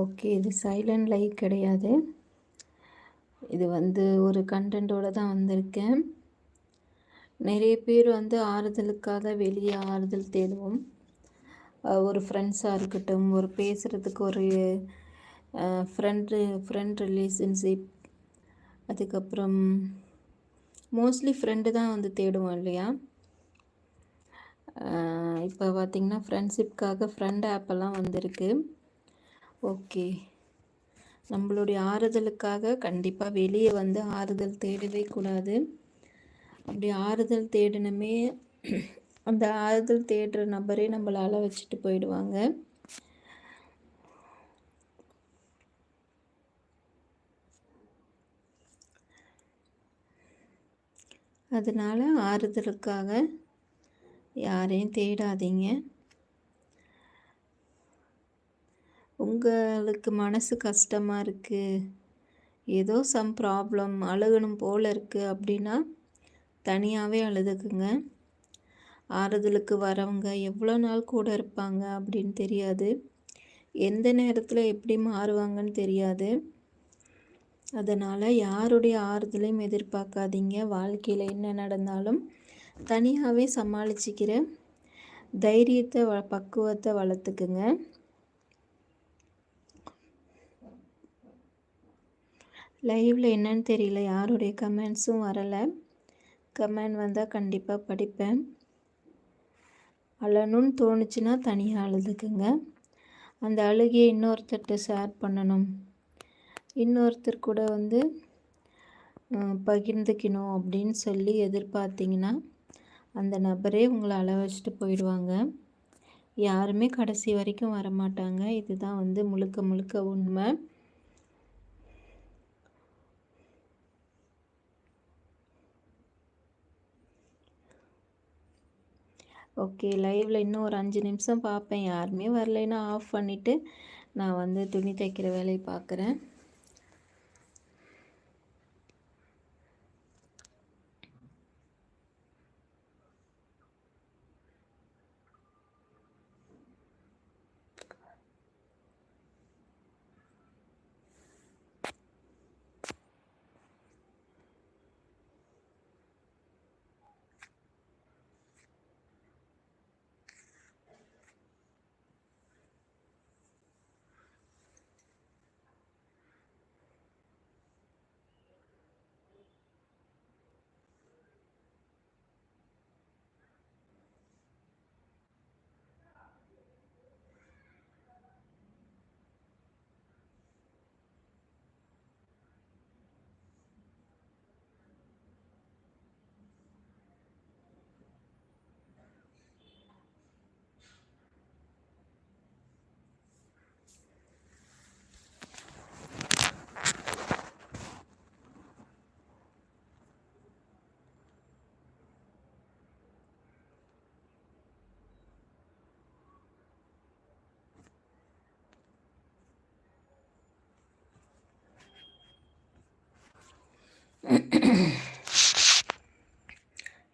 Okay இது silent like கிடையாது. இது வந்து ஒரு கண்டென்ட்டோடு தான் வந்திருக்கேன். நிறைய பேர் வந்து ஆறுதலுக்காக வெளியே ஆறுதல் தேடுவோம். ஒரு ஃப்ரெண்ட்ஸாக இருக்கட்டும் ஒரு பேசுகிறதுக்கு ஒரு ஃப்ரெண்டு ஃப்ரெண்ட் ரிலேஷன்ஷிப் அதுக்கப்புறம் மோஸ்ட்லி ஃப்ரெண்டு தான் வந்து தேடுவோம் இல்லையா? இப்போ பார்த்திங்கன்னா ஃப்ரெண்ட்ஷிப்காக ஃப்ரெண்ட் ஆப்பெல்லாம் வந்திருக்கு. ஓகே. நம்மளுடைய ஆறுதலுக்காக கண்டிப்பாக வெளியே வந்து ஆறுதல் தேடவே கூடாது. அப்படி ஆறுதல் தேடினமே அந்த ஆறுதல் தேடுற நபரே நம்மளால் வச்சுட்டு போயிடுவாங்க. அதனால் ஆறுதலுக்காக யாரையும் தேடாதீங்க. உங்களுக்கு மனசு கஷ்டமாக இருக்குது ஏதோ சம் ப்ராப்ளம் அழுகணும் போல் இருக்குது அப்படின்னா தனியாகவே அழுதுக்குங்க. ஆறுதலுக்கு வரவங்க எவ்வளோ நாள் கூட இருப்பாங்க அப்படின்னு தெரியாது. எந்த நேரத்தில் எப்படி மாறுவாங்கன்னு தெரியாது. அதனால் யாருடைய ஆறுதலையும் எதிர்பார்க்காதீங்க. வாழ்க்கையில் என்ன நடந்தாலும் தனியாகவே சமாளிச்சிக்கிற தைரியத்தை வ பக்குவத்தை வளர்த்துக்குங்க. லைவில் என்னன்னு தெரியல யாருடைய கமெண்ட்ஸும் வரலை. கமெண்ட் வந்தால் கண்டிப்பாக படிப்பேன். அழணும்னு தோணுச்சுன்னா தனியாக அழுதுக்குங்க. அந்த அழுகையை இன்னொருத்தர்கிட்ட ஷேர் பண்ணணும். இன்னொருத்தர் கூட வந்து பகிர்ந்துக்கணும் அப்படின்னு சொல்லி எதிர்பார்த்திங்கன்னா அந்த நபரே உங்களை அள வச்சுட்டு போயிடுவாங்க. யாருமே கடைசி வரைக்கும் வரமாட்டாங்க. இதுதான் வந்து முழுக்க முழுக்க உண்மை. ஓகே லைவில் இன்னும் ஒரு அஞ்சு நிமிஷம் பார்ப்பேன். யாருமே வரலைன்னா ஆஃப் பண்ணிவிட்டு நான் வந்து துணி தைக்கிற வேலையை பார்க்குறேன்.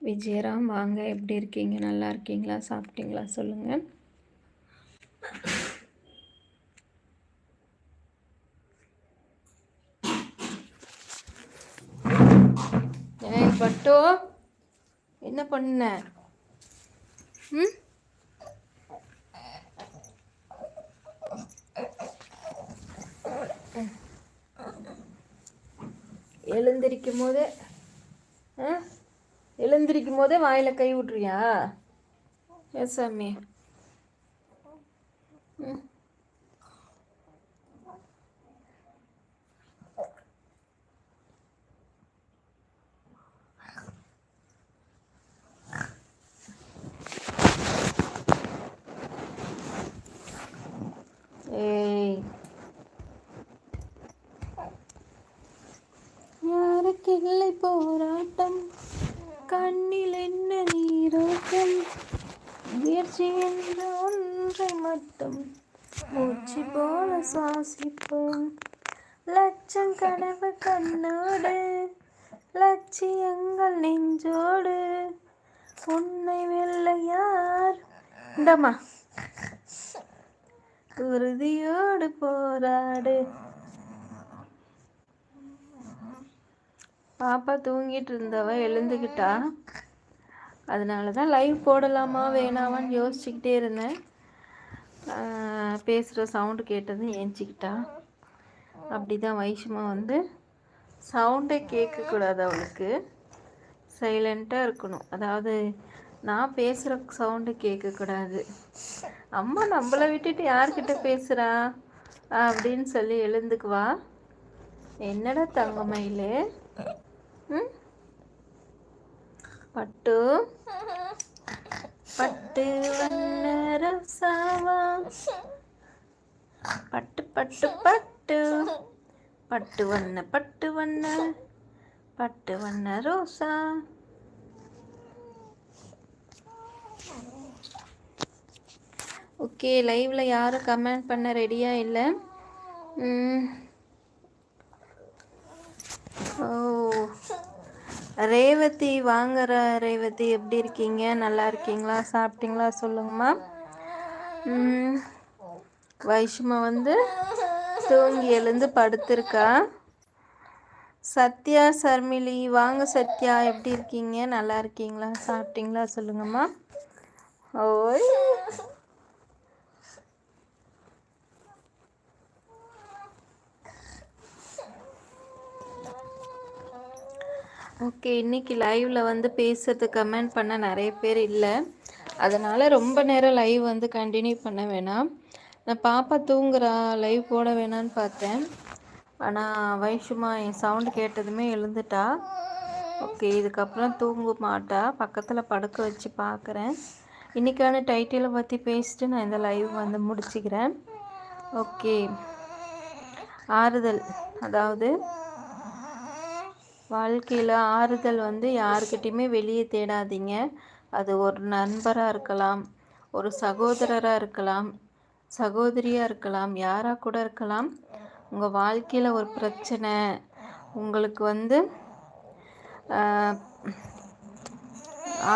விஜயராம் வாங்க. எப்படி இருக்கீங்க? நல்லா இருக்கீங்களா? சாப்பிட்டீங்களா? சொல்லுங்கள் ஏய் பட்டோ. என்ன பண்ண? ம்? எழுந்திருக்கும் போதே எழுந்திருக்கும் போதே வாயில் கை விட்றியா எஸ் சாமி ம் ஏய் இல்லை போராட்டம். கண்ணில் என்ன நீரோட்டம்? முயற்சி என்ற ஒன்றை மட்டும். மூச்சு போல சுவாசிப்போம். லட்சம் கனவு கண்ணோடு லட்சியங்கள் நெஞ்சோடு. உன்னை வெல்ல யார்? இந்தம்மா. உறுதியோடு போராடு. பாப்பா தூங்கிட்டு இருந்தவ எழுந்துக்கிட்டா அதனால தான் லைவ் போடலாமா வேணாமான்னு யோசிச்சுக்கிட்டே இருந்தேன். பேசுகிற சவுண்டு கேட்டதும் ஏஞ்சிக்கிட்டா. அப்படி தான் வைஷமா வந்து சவுண்டே கேட்கக்கூடாது அவளுக்கு. சைலண்ட்டாக இருக்கணும். அதாவது நான் பேசுகிற சவுண்டு கேட்கக்கூடாது. அம்மா நம்மளை விட்டுட்டு யார்கிட்ட பேசுகிறா அப்படின்னு சொல்லி எழுந்துக்குவா. என்னடா தங்கமயிலே? பட்டு. பட்டு வண்ணரசாவா பட்டு பட்டு பட்டு. பட்டு வண்ண பட்டு வண்ண. பட்டு வண்ண ரோசா. ஓகே லைவில் யாரும் கமெண்ட் பண்ண ரெடியாக இல்லை? ரேவதி வாங்குற ரேவதி எப்படி இருக்கீங்க? நல்லா இருக்கீங்களா? சாப்பிட்டீங்களா? சொல்லுங்கம்மா வைஷ்மா வந்து தூங்கி எழுந்து படுத்திருக்கா. சத்யா சர்மிலி வாங்க சத்யா எப்படி இருக்கீங்க? நல்லா இருக்கீங்களா? சாப்பிட்டீங்களா? சொல்லுங்கம்மா ஓய். ஓகே இன்றைக்கி லைவில் வந்து பேசுறது கமெண்ட் பண்ண நிறைய பேர் இல்லை. அதனால் ரொம்ப நேரம் லைவ் வந்து கண்டினியூ பண்ண வேணாம். நான் பாப்பா தூங்குறா லைவ் போட வேணான்னு பார்த்தேன். ஆனால் வைஷுமா என் சவுண்டு கேட்டதுமே எழுந்துட்டா. ஓகே இதுக்கப்புறம் தூங்க மாட்டா. பக்கத்தில் படுக்க வச்சு பார்க்குறேன் இன்றைக்கான டைட்டிலை பற்றி பேசிட்டு நான் இந்த லைவ் வந்து முடிச்சுக்கிறேன். ஓகே. ஆறுதல் அதாவது வாழ்க்கையில் ஆறுதல் வந்து யாருக்கிட்டையுமே வெளியே தேடாதீங்க. அது ஒரு நண்பராக இருக்கலாம் ஒரு சகோதரராக இருக்கலாம் சகோதரியாக இருக்கலாம் யாராக கூட இருக்கலாம். உங்கள் வாழ்க்கையில் ஒரு பிரச்சனை உங்களுக்கு வந்து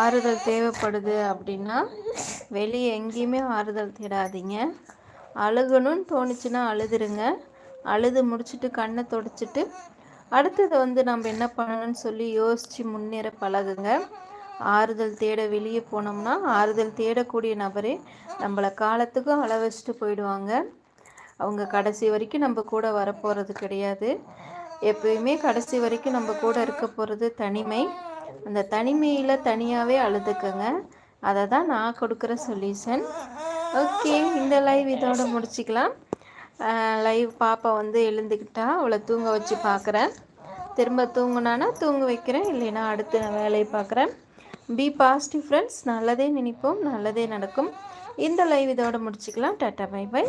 ஆறுதல் தேவைப்படுது அப்படின்னா வெளியே எங்கேயுமே ஆறுதல் தேடாதீங்க. அழுகணும்னு தோணுச்சுன்னா அழுதுருங்க. அழுது முடிச்சுட்டு கண்ணை தொடச்சிட்டு அடுத்தது வந்து நம்ம என்ன பண்ணணும்னு சொல்லி யோசித்து முன்னேற பழகுங்க. ஆறுதல் தேட வெளியே போனோம்னா ஆறுதல் தேடக்கூடிய நபரே நம்மளை காலத்துக்கும் அளவச்சிட்டு போயிடுவாங்க. அவங்க கடைசி வரைக்கும் நம்ம கூட வரப்போகிறது கிடையாது. எப்பயுமே கடைசி வரைக்கும் நம்ம கூட இருக்க போகிறது தனிமை. அந்த தனிமையில் தனியாகவே அழுதுக்கங்க. அதை தான் நான் கொடுக்குற சொல்யூஷன். ஓகே இந்த லைவ் இதோட முடிச்சுக்கலாம். லைவ் பாப்பா வந்து எழுந்துக்கிட்டா அவளை தூங்க வச்சு பார்க்குறேன் திரும்ப தூங்கினானா தூங்க வைக்கிறேன் இல்லைன்னா அடுத்து நான் வேலையை பார்க்குறேன். பி பாசிட்டிவ் ஃப்ரெண்ட்ஸ் நல்லதே நினைப்போம் நல்லதே நடக்கும். இந்த லைவ் இதோட முடிச்சுக்கலாம். Tata bye by